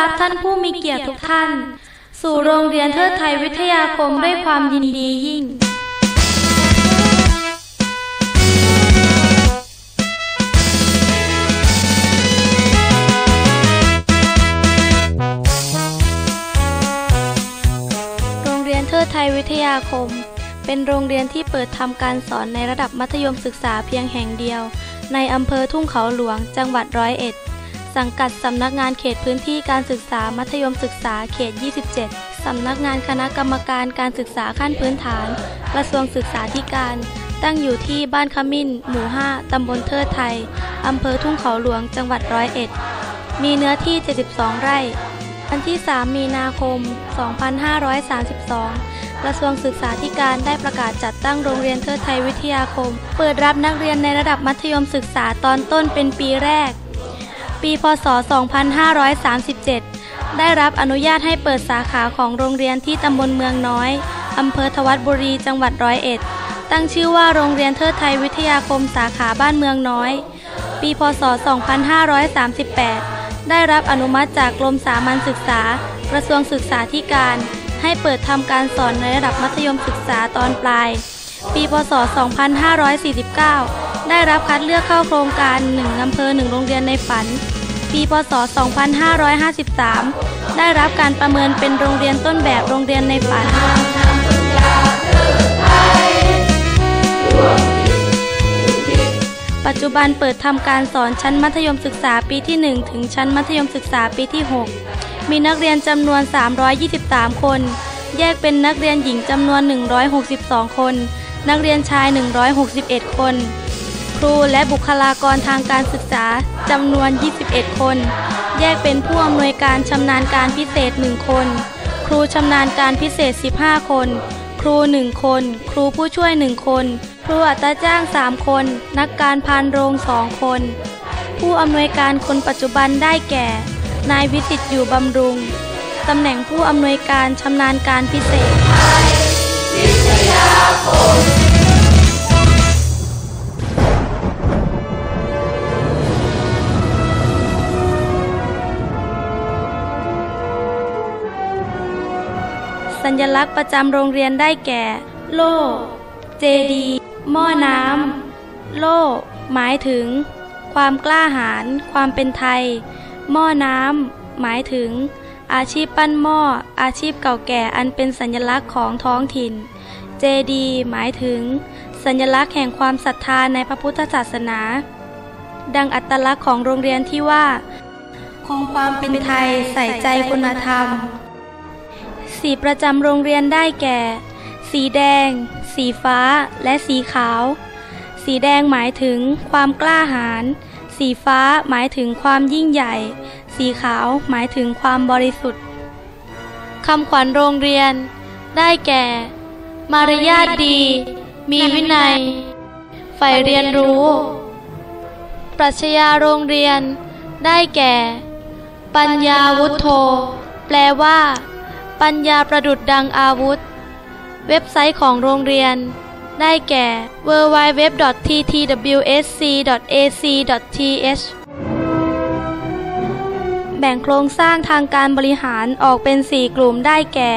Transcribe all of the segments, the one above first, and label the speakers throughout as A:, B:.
A: รับท่านผู้มีเกียรติทุกท่าน สู่โรงเรียนเทิดไทยวิทยาคมด้วยความยินดียิ่งโรงเรียนเทิดไทยวิทยาคม เป็นโรงเรียนที่เปิดทำการสอนในระดับมัธยมศึกษาเพียงแห่งเดียว ในอำเภอทุ่งเขาหลวงจังหวัดร้อยเอ็ด สังกัดสำนักงานเขตพื้นที่การศึกษามัธยมศึกษาเขต 27 สำนักงานคณะกรรมการการศึกษาขั้นพื้นฐาน กระทรวงศึกษาธิการ ตั้งอยู่ที่บ้านขมิ้น หมู่ 5 ตำบลเทิดไทย อำเภอทุ่งเขาหลวง จังหวัดร้อยเอ็ด มีเนื้อที่ 72 ไร่ วันที่ 3 มีนาคม 2532 กระทรวงศึกษาธิการได้ประกาศจัดตั้งโรงเรียนเทิดไทยวิทยาคม เปิดรับนักเรียนในระดับมัธยมศึกษาตอนต้นเป็นปีแรก ปีพศ 2537 ได้รับอนุญาตให้เปิดสาขาของโรงเรียนที่ตำบลเมืองน้อย อำเภอทวัดบุรี จังหวัดร้อยเอ็ด ตั้งชื่อว่าโรงเรียนเทิดไทยวิทยาคมสาขาบ้านเมืองน้อย ปีพศ 2538 ได้รับอนุมัติจากกรมสามัญศึกษา กระทรวงศึกษาธิการ ให้เปิดทำการสอนในระดับมัธยมศึกษาตอนปลาย ปีพศ 2549 ได้รับคัดเลือกเข้าโครงการ 1 อำเภอ 1 โรงเรียนในฝัน ปีพศ 2553 ได้รับการประเมินเป็นโรงเรียนต้นแบบโรงเรียนในฝันปัจจุบันเปิดทำการสอนชั้นมัธยมศึกษาปีที่ 1 ถึงชั้นมัธยมศึกษาปีที่ 6 มีนักเรียนจำนวน 323 คน แยกเป็นนักเรียนหญิงจำนวน 162 คน นักเรียนชาย 161 คน ครูและบุคลากรทางการศึกษาจำนวน 21 คน แยกเป็นผู้อำนวยการชำนาญการพิเศษ 1 คน ครูชำนาญการพิเศษ 15 คน ครู 1 คน ครูผู้ช่วย 1 คน ครูอัตราจ้าง 3 คน นักการพานโรง2คน ผู้อำนวยการคนปัจจุบันได้แก่ นายวิสิตอยู่บำรุงตำแหน่งผู้อำนวยการชำนาญการพิเศษ สัญลักษณ์ประจำโรงเรียนได้แก่ โล่ เจดี หม้อน้ำ โล่ หมายถึง ความกล้าหาญ ความเป็นไทย หม้อน้ำ หมายถึง อาชีพปั้นหม้อ อาชีพเก่าแก่อันเป็นสัญลักษณ์ของท้องถิ่น เจดี หมายถึง สัญลักษณ์แห่งความศรัทธาในพระพุทธศาสนา ดังอัตลักษณ์ของโรงเรียนที่ว่า คงความเป็นไทยใส่ใจคุณธรรม สีประจำโรงเรียนได้แก่ สีแดง สีฟ้า และสีขาว สีแดงหมายถึงความกล้าหาญ สีฟ้าหมายถึงความยิ่งใหญ่ สีขาวหมายถึงความบริสุทธิ์คำขวัญโรงเรียน ได้แก่ มารยาทดี มีวินัยใฝ่เรียนรู้ ปรัชญาโรงเรียน ได้แก่ ปัญญาวุฒโธ แปลว่า ปัญญาประดุดดังอาวุธ เว็บไซต์ของโรงเรียน ได้แก่ www.ttwsc.ac.th แบ่งโครงสร้างทางการบริหารออกเป็น 4 กลุ่มได้แก่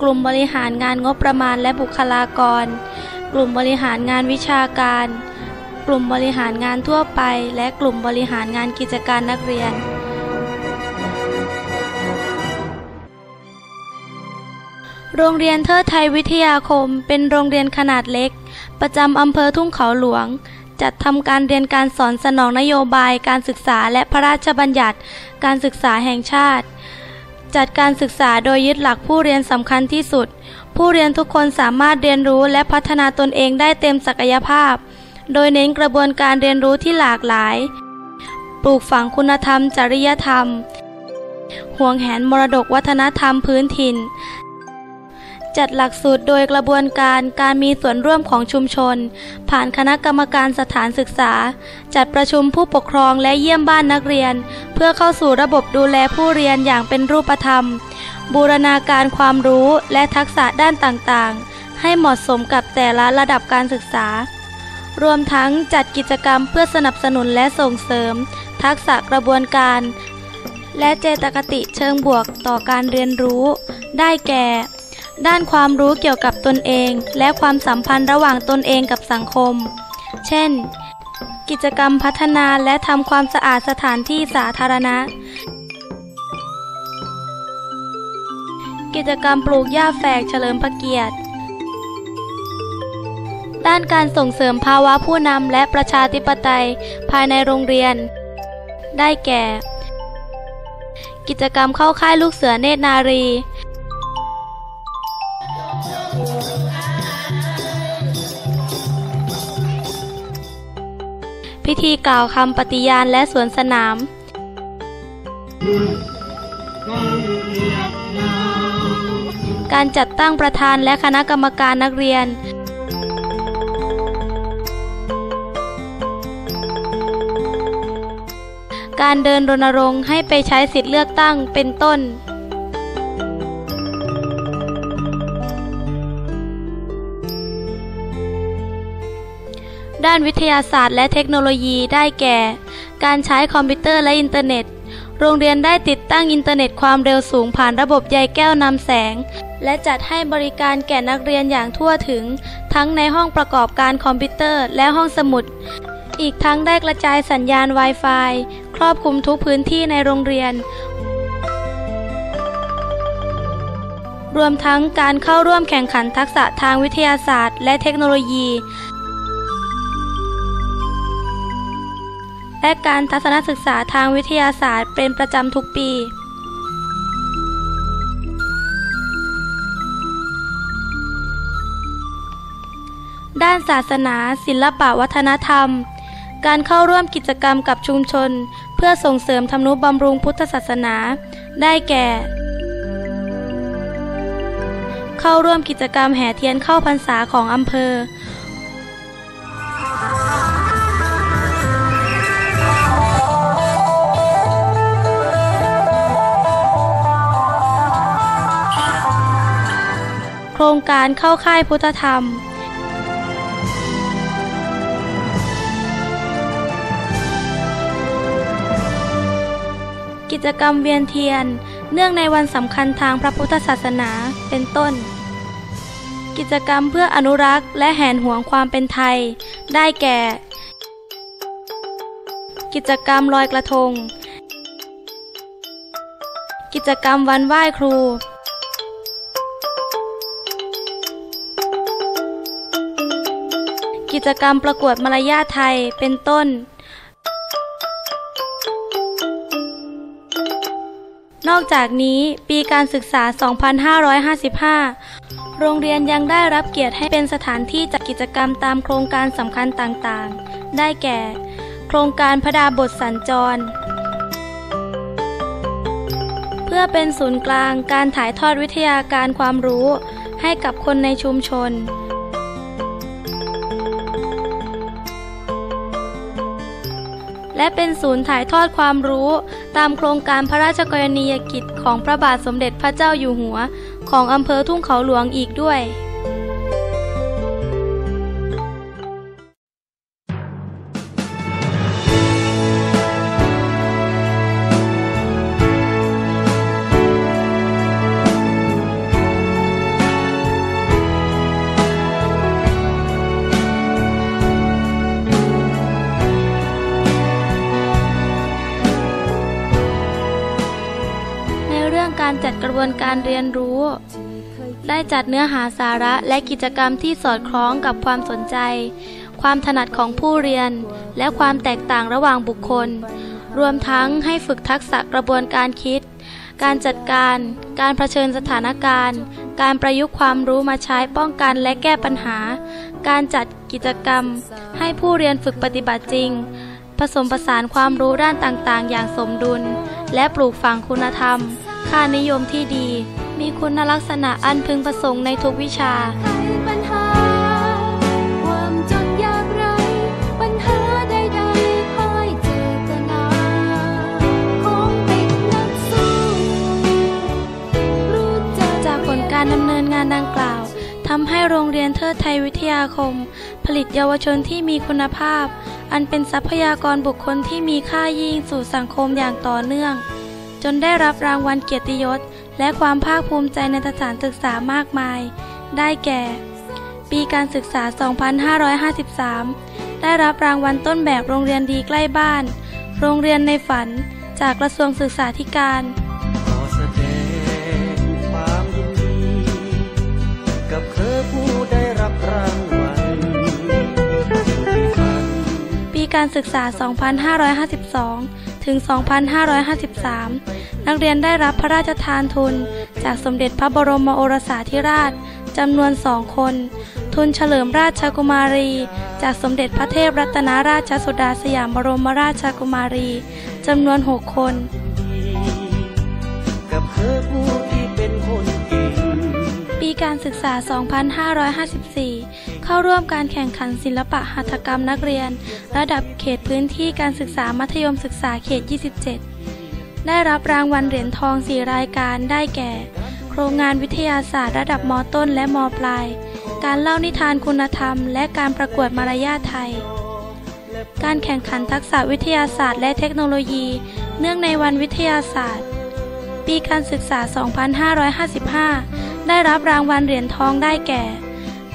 A: กลุ่มบริหารงานงบประมาณและบุคลากร กลุ่มบริหารงานวิชาการ กลุ่มบริหารงานทั่วไป และกลุ่มบริหารงานกิจการนักเรียน โรงเรียนเทิดไทยวิทยาคม เป็นโรงเรียนขนาดเล็ก ประจำอำเภอทุ่งเขาหลวง จัดทำการเรียนการสอนสนองนโยบายการศึกษาและพระราชบัญญัติ การศึกษาแห่งชาติ จัดการศึกษาโดยยึดหลักผู้เรียนสำคัญที่สุด ผู้เรียนทุกคนสามารถเรียนรู้และพัฒนาตนเองได้เต็มศักยภาพ โดยเน้นกระบวนการเรียนรู้ที่หลากหลาย ปลูกฝังคุณธรรม จริยธรรมห่วงแหนมรดกวัฒนธรรมพื้นถิ่น จัดหลักสูตรโดยกระบวนการการมีส่วนร่วมของชุมชน ผ่านคณะกรรมการสถานศึกษา จัดประชุมผู้ปกครองและเยี่ยมบ้านนักเรียน เพื่อเข้าสู่ระบบดูแลผู้เรียนอย่างเป็นรูปธรรม บูรณาการความรู้และทักษะด้านต่างๆ ให้เหมาะสมกับแต่ละระดับการศึกษา รวมทั้งจัดกิจกรรมเพื่อสนับสนุนและส่งเสริม ทักษะกระบวนการและเจตคติเชิงบวกต่อการเรียนรู้ ได้แก่ ด้านความรู้เกี่ยวกับตนเอง และความสัมพันธ์ระหว่างตนเองกับสังคม เช่น กิจกรรมพัฒนาและทำความสะอาดสถานที่สาธารณะ กิจกรรมปลูกหญ้าแฝกเฉลิมพระเกียรติ ด้านการส่งเสริมภาวะผู้นำและประชาธิปไตยภายในโรงเรียน ได้แก่ กิจกรรมเข้าค่ายลูกเสือเนตรนารี พิธีกล่าวคำปฏิญาณและสวนสนาม การจัดตั้งประธานและคณะกรรมการนักเรียน การเดินรณรงค์ให้ไปใช้สิทธิเลือกตั้งเป็นต้น ด้านวิทยาศาสตร์และเทคโนโลยีได้แก่ การใช้คอมพิวเตอร์และอินเทอร์เน็ต โรงเรียนได้ติดตั้งอินเทอร์เน็ตความเร็วสูงผ่านระบบใยแก้วนำแสง และจัดให้บริการแก่นักเรียนอย่างทั่วถึง ทั้งในห้องประกอบการคอมพิวเตอร์และห้องสมุด อีกทั้งได้กระจายสัญญาณ Wi-Fi ครอบคลุมทุกพื้นที่ในโรงเรียนรวมทั้งการเข้าร่วมแข่งขันทักษะทางวิทยาศาสตร์และเทคโนโลยี และการทัศนศึกษาทางวิทยาศาสตร์เป็นประจำทุกปี ด้านศาสนา ศิลปะวัฒนธรรม การเข้าร่วมกิจกรรมกับชุมชน เพื่อส่งเสริมทำนุบำรุงพุทธศาสนา ได้แก่ เข้าร่วมกิจกรรมแห่เทียนเข้าพรรษาของอำเภอ โครงการเข้าค่ายพุทธธรรม กิจกรรมเวียนเทียน เนื่องในวันสำคัญทางพระพุทธศาสนาเป็นต้น กิจกรรมเพื่ออนุรักษ์และแหนหวงความเป็นไทย ได้แก่ กิจกรรมลอยกระทง กิจกรรมวันไหว้ครู กิจกรรมประกวดมารยาทไทยเป็นต้น นอกจากนี้ปีการศึกษา 2555 โรงเรียนยังได้รับเกียรติให้เป็นสถานที่จัดกิจกรรมตามโครงการสำคัญต่างๆ ได้แก่ โครงการพระดาบทสัญจร เพื่อเป็นศูนย์กลางการถ่ายทอดวิทยาการความรู้ให้กับคนในชุมชน และเป็นศูนย์ถ่ายทอดความรู้ ตามโครงการพระราชกรณียกิจของพระบาทสมเด็จพระเจ้าอยู่หัว ของอำเภอทุ่งเขาหลวงอีกด้วย การจัดกระบวนการเรียนรู้ ได้จัดเนื้อหาสาระและกิจกรรมที่สอดคล้องกับความสนใจ ความถนัดของผู้เรียน และความแตกต่างระหว่างบุคคล รวมทั้งให้ฝึกทักษะกระบวนการคิด การจัดการ การเผชิญสถานการณ์ การประยุกต์ความรู้มาใช้ป้องกันและแก้ปัญหา การจัดกิจกรรม ให้ผู้เรียนฝึกปฏิบัติจริงผสมผสานความรู้ด้านต่างๆ อย่างสมดุล และปลูกฝังคุณธรรม ค่านิยมที่ดี มีคุณลักษณะอันพึงประสงค์ในทุกวิชา
B: ไขปัญหาความจนยากไรปัญหาใดๆพ่ายเจตนาของเด็กนักสู้รู้จัก
A: จากผลการดำเนินงานดังกล่าวทำให้โรงเรียนเทิดดไทยวิทยาคม ผลิตเยาวชนที่มีคุณภาพ อันเป็นทรัพยากรบุคคลที่มีค่ายิ่งสู่สังคมอย่างต่อเนื่อง จนได้รับรางวัลเกียรติยศ และความภาคภูมิใจในสถานศึกษามากมาย ได้แก่ ปีการศึกษา 2553 ได้รับรางวัลต้นแบบโรงเรียนดีใกล้บ้าน โรงเรียนในฝัน จากกระทรวงศึกษาธิการ
C: ขอแสดงความยินดีกับเธอผู้ได้รับรางวัลที่ฝัน
A: ปีการศึกษา 2552 ถึง 2553 นักเรียนได้รับพระราชทานทุน จากสมเด็จพระบรมโอรสาธิราชจำนวนสองคน ทุนเฉลิมราชกุมารี จากสมเด็จพระเทพรัตนราชสุดาสยามบรมราชกุมารีจำนวน6คน
C: กับเธอผู้ที่เป็นคนเก่ง
A: ปีการศึกษา 2554 เข้าร่วมการแข่งขันศิลปะหัตถกรรมนักเรียน ระดับเขตพื้นที่การศึกษามัธยมศึกษาเขต 27 ได้รับรางวัลเหรียญทอง4รายการได้แก่ โครงงานวิทยาศาสตร์ระดับมต้นและมปลาย การเล่านิทานคุณธรรม และการประกวดมารยาทไทย การแข่งขันทักษะวิทยาศาสตร์และเทคโนโลยี เนื่องในวันวิทยาศาสตร์ ปีการศึกษา 2555 ได้รับรางวัลเหรียญทองได้แก่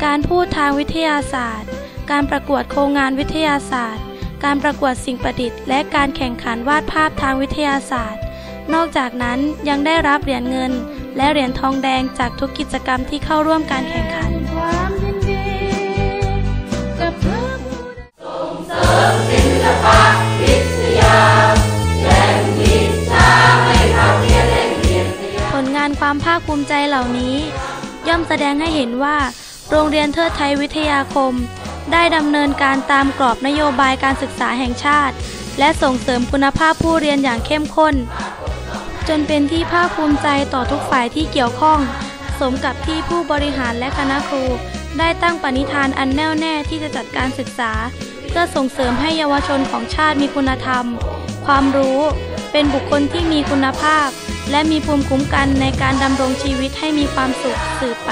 A: การพูดทางวิทยาศาสตร์ การประกวดโครงงานวิทยาศาสตร์ การประกวดสิ่งประดิษฐ์ และการแข่งขันวาดภาพทางวิทยาศาสตร์ นอกจากนั้นยังได้รับเหรียญเงิน และเหรียญทองแดงจากทุกกิจกรรมที่เข้าร่วมการแข่งขัน
B: ความยินดีกับเธอผู้
A: ผลงานความภาคภูมิใจเหล่านี้ ย่อมแสดงให้เห็นว่า โรงเรียนเทิดไทยวิทยาคม ได้ดำเนินการตามกรอบนโยบายการศึกษาแห่งชาติ และส่งเสริมคุณภาพผู้เรียนอย่างเข้มข้น จนเป็นที่ภาคภูมิใจต่อทุกฝ่ายที่เกี่ยวข้อง สมกับที่ผู้บริหารและคณะครู ได้ตั้งปณิธานอันแน่วแน่ที่จะจัดการศึกษา เพื่อส่งเสริมให้เยาวชนของชาติมีคุณธรรม ความรู้ เป็นบุคคลที่มีคุณภาพ และมีภูมิคุ้มกันในการดำรงชีวิตให้มีความสุขสืบไป